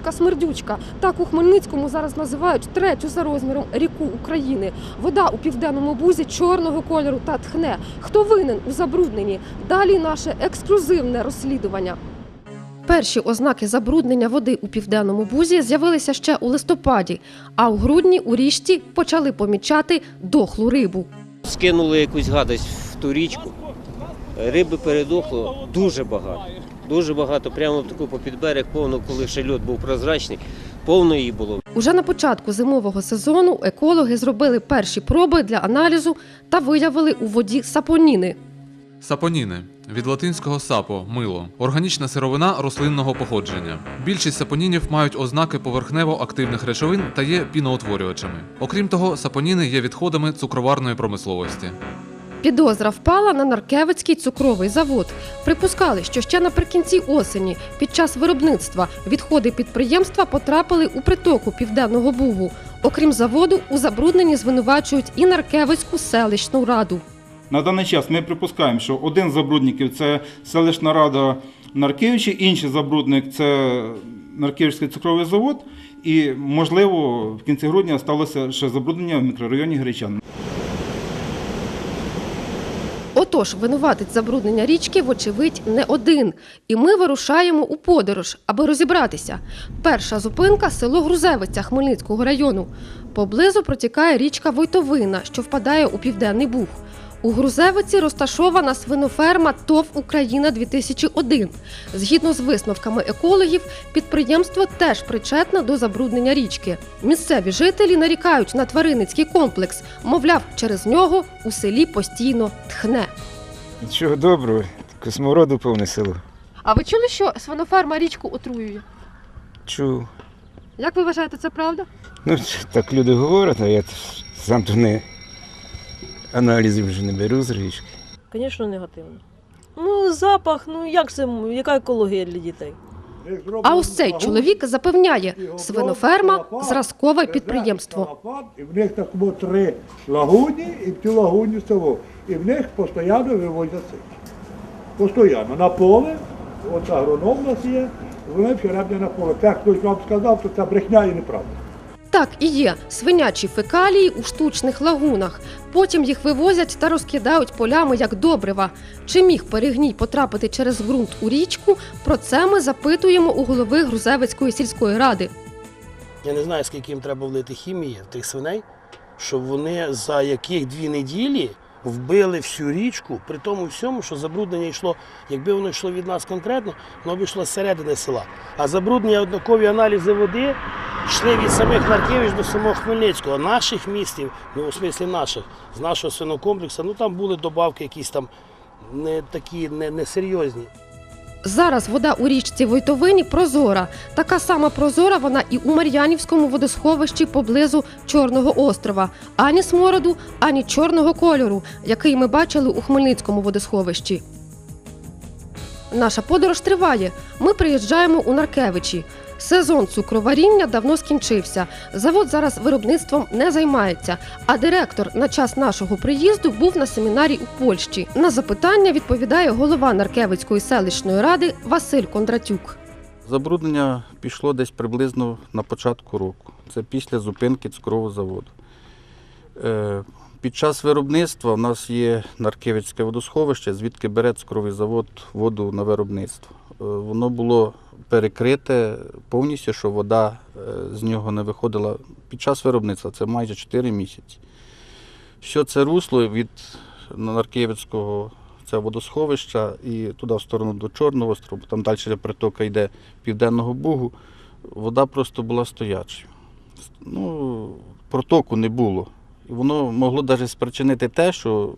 річка Смердючка. Так у Хмельницькому зараз називають третю за розміром ріку України. Вода у південному бузі чорного кольору та тхне. Хто винен у забрудненні? Далі наше ексклюзивне розслідування. Перші ознаки забруднення води у південному бузі з'явилися ще у листопаді, а у грудні у річці почали помічати дохлу рибу. Скинули якусь гадость в ту річку. Риби передохло дуже багато. Дуже багато, прямо таку попід берег, повно, коли ще льот був прозрачний, повно її було. Уже на початку зимового сезону екологи зробили перші проби для аналізу та виявили у воді сапоніни. Сапоніни від латинського сапо мило органічна сировина рослинного походження. Більшість сапонінів мають ознаки поверхнево-активних речовин та є піноутворювачами. Окрім того, сапоніни є відходами цукроварної промисловості. Підозра впала на Наркевицький цукровий завод. Припускали, що ще наприкінці осені, під час виробництва, відходи підприємства потрапили у притоку південного бугу. Окрім заводу, у забрудненні звинувачують і Наркевицьку селищну раду. На даний час ми припускаємо, що один з забрудників це селищна рада Наркевичі, інший забрудник це Наркевичський цукровий завод. І, можливо, в кінці грудня сталося ще забруднення в мікрорайоні Гречан. Отож, винуватець забруднення річки, вочевидь, не один. І ми вирушаємо у подорож, аби розібратися. Перша зупинка село Грузевиця Хмельницького району. Поблизу протікає річка Войтовина, що впадає у південний буг. У Грузевиці розташована свиноферма ТОВ Україна 2001. Згідно з висновками екологів, підприємство теж причетне до забруднення річки. Місцеві жителі нарікають на тваринницький комплекс. Мовляв, через нього у селі постійно тхне. Нічого доброго, космороду повне село. А ви чули, що свиноферма річку отруює? Чув. Як ви вважаєте, це правда? Ну, так люди говорять, а я сам то не аналізів вже не беру з річки. Звісно, негативно. Ну, запах, ну як це, яка екологія для дітей? А ось цей чоловік запевняє, свиноферма зразкове підприємство. І в них так було три лагуні, і в цю лагуні село. І в них постійно вивозять сич. Постійно. На поле, от агроном у нас є, вони все на поле. Так хтось вам сказав, то це брехня і неправда. Так і є свинячі фекалії у штучних лагунах. Потім їх вивозять та розкидають полями як добрива. Чи міг перегній потрапити через ґрунт у річку? Про це ми запитуємо у голови Грузевицької сільської ради. Я не знаю, скільки їм треба влити хімії тих свиней, щоб вони за яких дві неділі вбили всю річку, при тому всьому, що забруднення йшло, якби воно йшло від нас конкретно, воно б йшло з середини села. А забруднення однакові аналізи води йшли від самих Наркевич до самого Хмельницького, наших містів, ну у смислі наших, з нашого свинокомплексу, ну там були добавки якісь там не такі не, несерйозні. Зараз вода у річці Войтовині прозора. Така сама прозора вона і у Мар'янівському водосховищі поблизу Чорного острова. Ані смороду, ані чорного кольору, який ми бачили у Хмельницькому водосховищі. Наша подорож триває. Ми приїжджаємо у Наркевичі. Сезон цукроваріння давно скінчився. Завод зараз виробництвом не займається. А директор на час нашого приїзду був на семінарі у Польщі. На запитання відповідає голова Наркевицької селищної ради Василь Кондратюк. Забруднення пішло десь приблизно на початку року. Це після зупинки цукрового заводу. Під час виробництва в нас є Наркевицьке водосховище, звідки бере цукровий завод воду на виробництво. Е, Воно було перекрите повністю, що вода е, з нього не виходила під час виробництва, це майже 4 місяці. Що це русло від Наркевицького це водосховища і туди в сторону до Чорного острова, там далі притока йде Південного Бугу, вода просто була стоячою. Ну, протоку не було. Воно могло навіть спричинити те, що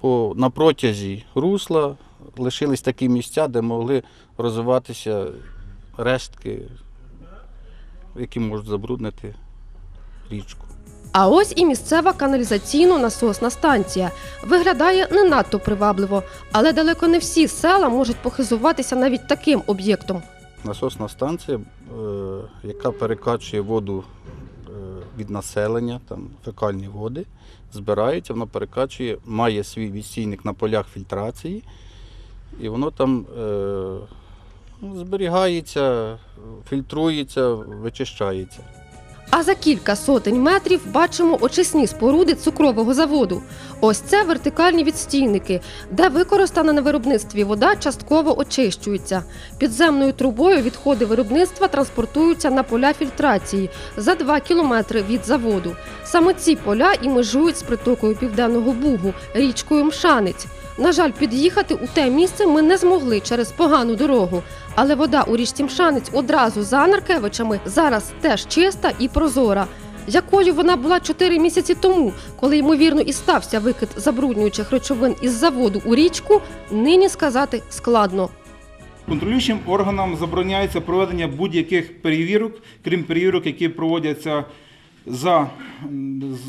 по, на протязі русла лишились такі місця, де могли розвиватися рештки, які можуть забруднити річку. А ось і місцева каналізаційно-насосна станція. Виглядає не надто привабливо, але далеко не всі села можуть похизуватися навіть таким об'єктом. Насосна станція, е, яка перекачує воду від населення, там фекальні води, збирається, воно перекачує, має свій відстійник на полях фільтрації, і воно там е, Зберігається, фільтрується, вичищається. А за кілька сотень метрів бачимо очисні споруди цукрового заводу. Ось це вертикальні відстійники, де використана на виробництві вода частково очищується. Підземною трубою відходи виробництва транспортуються на поля фільтрації за 2 кілометри від заводу. Саме ці поля і межують з притокою Південного Бугу, річкою Мшанець. На жаль, під'їхати у те місце ми не змогли через погану дорогу. Але вода у річці Мшанець одразу за Наркевичами зараз теж чиста і прозора. Якою вона була 4 місяці тому, коли ймовірно і стався викид забруднюючих речовин із заводу у річку, нині сказати складно. Контролюючим органам забороняється проведення будь-яких перевірок, крім перевірок, які проводяться за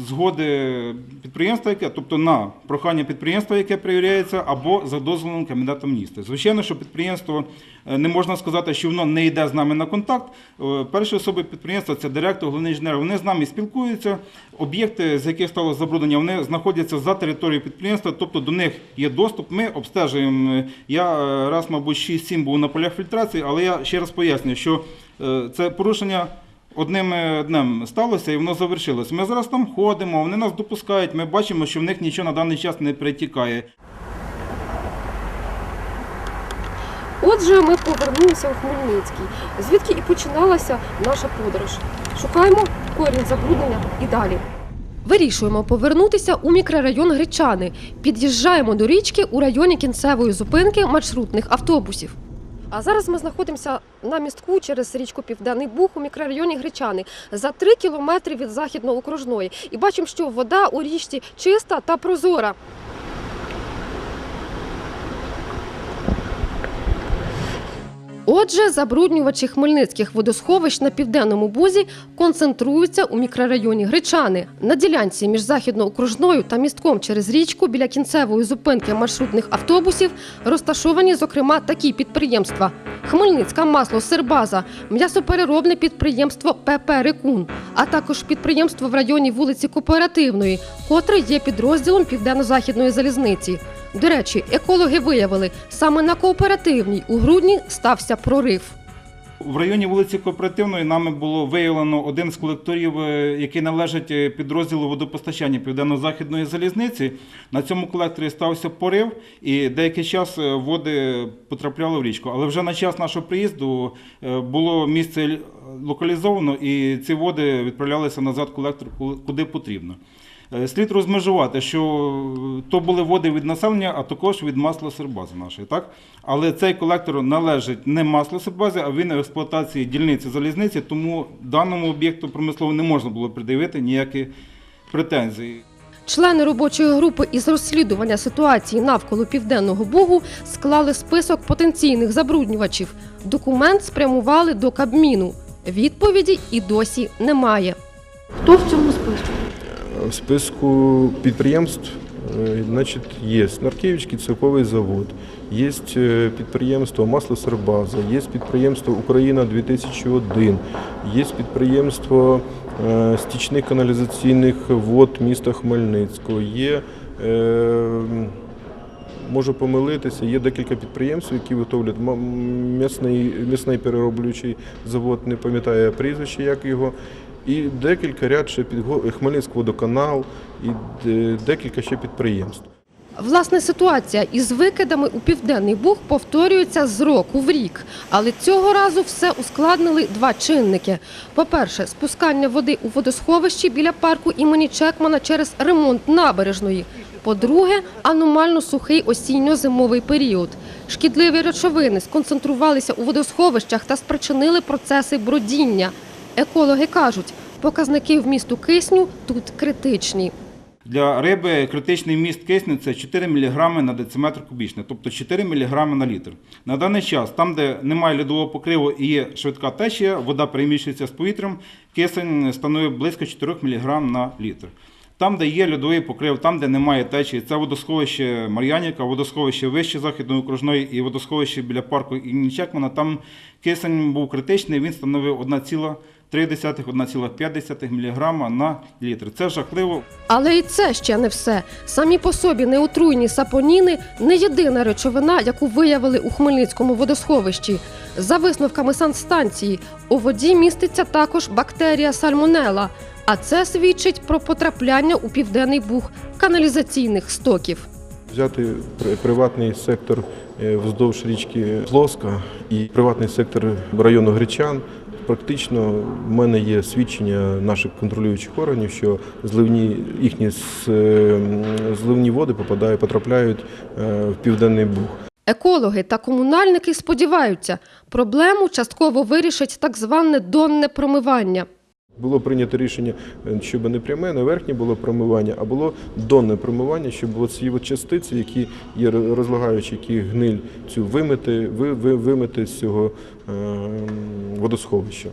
згоди підприємства, яке, тобто на прохання підприємства, яке перевіряється, або за дозволом кандидата міністра. Звичайно, що підприємство е, не можна сказати, що воно не йде з нами на контакт. Е, Перші особи підприємства це директор, головний інженер. Вони з нами спілкуються. Об'єкти, з яких стало забруднення, вони знаходяться за територією підприємства, тобто до них є доступ. Ми обстежуємо. Я е, раз, мабуть, 6-7 був на полях фільтрації, але я ще раз пояснюю, що це порушення. Одним е, днем сталося і воно завершилось. Ми зараз там ходимо, вони нас допускають, ми бачимо, що в них нічого на даний час не притікає. Отже, ми повернулися у Хмельницький, звідки і починалася наша подорож. Шукаємо корінь забруднення і далі. Вирішуємо повернутися у мікрорайон Гречани. Під'їжджаємо до річки у районі кінцевої зупинки маршрутних автобусів. А зараз ми знаходимося на містку через річку Південний Буг у мікрорайоні Гречани за три кілометри від західно-окружної. І бачимо, що вода у річці чиста та прозора. Отже, забруднювачі хмельницьких водосховищ на південному бузі концентруються у мікрорайоні Гречани. На ділянці між західно-окружною та містком через річку біля кінцевої зупинки маршрутних автобусів розташовані, зокрема, такі підприємства: Хмельницька масло Сербаза, м'ясопереробне підприємство ПП Рекун, а також підприємство в районі вулиці Кооперативної, котре є підрозділом південно-західної залізниці. До речі, екологи виявили, саме на кооперативній у грудні стався прорив. В районі вулиці Кооперативної нами було виявлено один з колекторів, е, який належить е, підрозділу водопостачання Південно-Західної залізниці. На цьому колекторі стався порив, і деякий час е, води потрапляли в річку. Але вже на час нашого приїзду було місце локалізовано, і ці води відправлялися назад колектор, куди потрібно. Е, Слід розмежувати, що е, то були води від населення, а також від маслосербази нашої. Так? Але цей колектор належить не маслосербазі, а він в експлуатації дільниці залізниці, тому даному об'єкту промислово не можна було придивити ніякі претензії. Члени робочої групи із розслідування ситуації навколо південного бугу склали список потенційних забруднювачів. Документ спрямували до Кабміну. Відповіді і досі немає. Хто в цьому списку? В списку підприємств е, значить, є Нарківський цирковий завод, є е, підприємство Маслосербаза, є підприємство Україна 2001, є підприємство е, стічних каналізаційних вод міста Хмельницького, є, можу помилитися, є декілька підприємств, які виготовлюють м- м'ясний, м'ясний перероблюючий завод, не пам'ятаю прізвище, як його. І декілька ряд ще під Хмельницький водоканал і декілька ще підприємств. Власне, ситуація із викидами у південний буг повторюється з року в рік, але цього разу все ускладнили два чинники: по-перше, спускання води у водосховищі біля парку імені Чекмана через ремонт набережної. По-друге, аномально сухий осінньо-зимовий період. Шкідливі речовини сконцентрувалися у водосховищах та спричинили процеси бродіння. Екологи кажуть, показники вмісту кисню тут критичні. Для риби критичний міст кисню це 4 мг на дециметр кубічний, тобто 4 мг на літр. На даний час, там, де немає льодового покриву і є швидка течія, вода переміщується з повітрям, кисень становить близько 4 мг на літр. Там, де є льодовий покрив, там, де немає течії, це водосховище Мар'янівка, водосховище вище Західної окружної і водосховище біля парку імені Чекмана, там кисень був критичний, він становив 1,5 мг на літр. Це жахливо. Але і це ще не все. Самі по собі неотруйні сапоніни не єдина речовина, яку виявили у Хмельницькому водосховищі. За висновками санстанції, у воді міститься також бактерія сальмонела, а це свідчить про потрапляння у південний буг каналізаційних стоків. Взяти при- приватний сектор е, вздовж річки Плоска і приватний сектор району Гречан. Практично в мене є свідчення наших контролюючих органів, що зливні їхні е, зливні води попадають, потрапляють е, в південний буг. Екологи та комунальники сподіваються, проблему частково вирішить так зване донне промивання. Було прийнято рішення, е, щоб не пряме, не верхнє було промивання, а було донне промивання, щоб оці частиці, які є роз- розлагаючі, які гниль цю вимити, ви, ви, вимити з цього е, водосховища.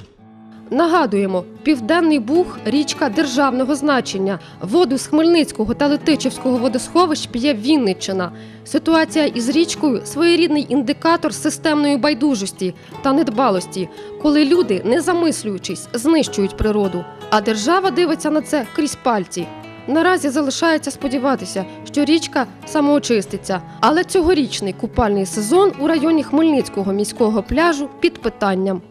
Нагадуємо, Південний Буг річка державного значення. Воду з Хмельницького та Летичівського водосховищ п'є Вінниччина. Ситуація із річкою своєрідний індикатор системної байдужості та недбалості, коли люди, не замислюючись, знищують природу, а держава дивиться на це крізь пальці. Наразі залишається сподіватися, що річка самоочиститься, але цьогорічний купальний сезон у районі Хмельницького міського пляжу під питанням.